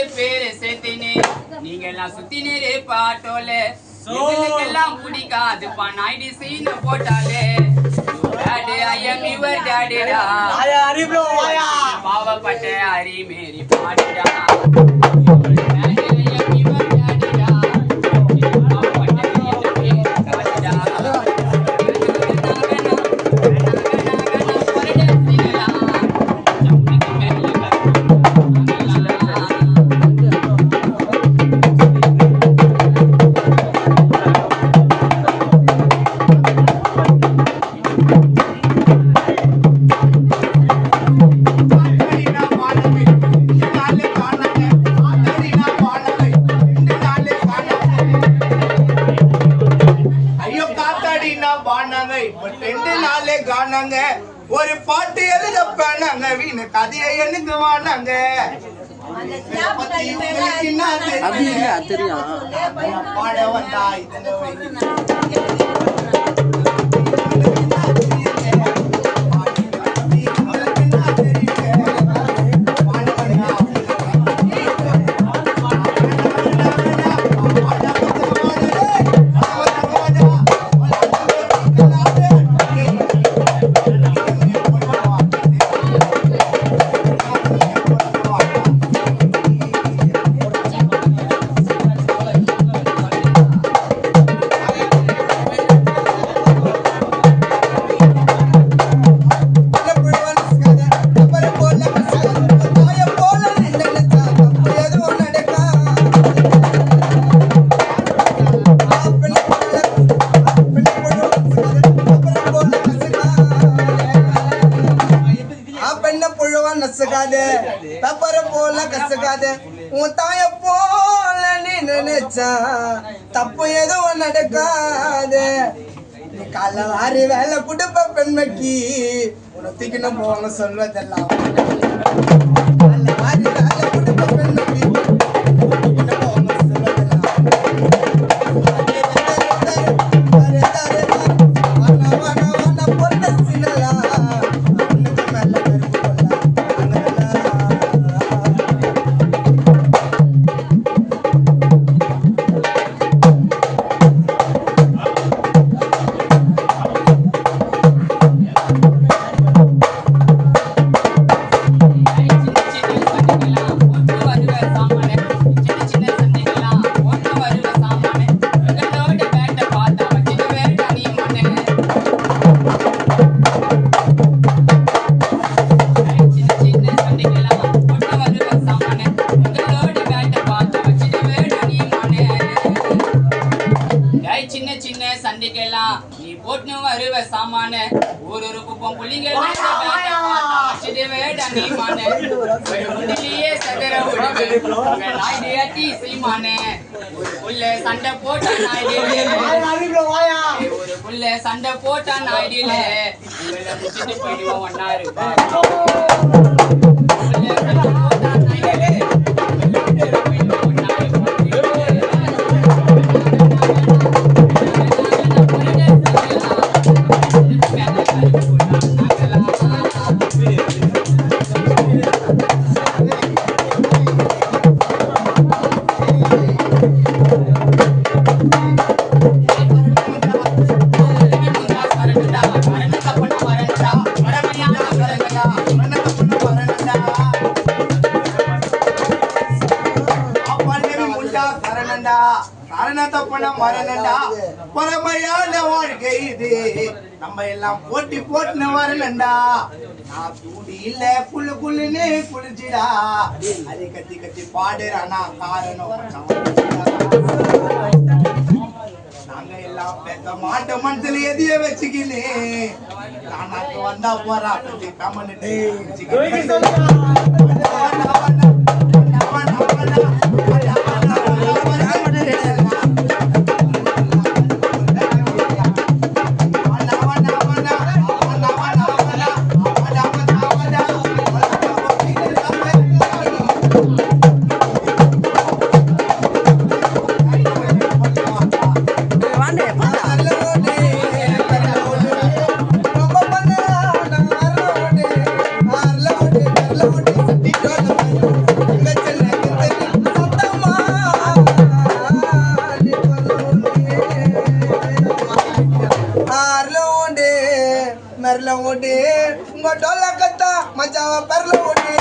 நாலு பேரை சேர்த்தினே. நீங்க எல்லாம் சுத்தினேரு பாட்டோல எல்லாம் பிடிக்காது பணாயிடு சீன போட்டாலே. பாவப்பட்ட அரி மேரி பாடுடா பானாங்க இப்ப ரெண்டு நாளே காணாங்க. ஒரு பாட்டு எழுத பேனாங்க வீணு கதையை எனக்கு வானாங்க தெரியும்? பாட வந்தா இதனை வை. நசுக்காது பெப்பர போல கசுக்காது உன் தாய போல நீ நினைச்சா தப்பு எதுவும் நடக்காது. நீ வாரி வேலை குடும்ப பெண்மைக்கு. உன்னை தூக்கின்னு போவாங்க சொல்வதெல்லாம் சண்டை போட்ட நாயுடு சண்டை போட்டா போயிடுவோம் ஒன்னா இருப்பா பரமையான வாழ்க்கை இது. நம்ம எல்லாம் போட்டி போட்டுன்னு வரலண்டா நான் இல்ல குளு குளுன்னு குளிச்சுடா. அது கத்தி கத்தி பாடுறானா காரணம். நாங்க எல்லாம் பெத்த மாட்ட மனசுல எதைய வச்சுக்கின்னு. நானாக்கு வந்தா போறா கமன்னு மெரல ஓட்டு உங்க டோல கத்தா மச்சாவ பெரல ஓட்டு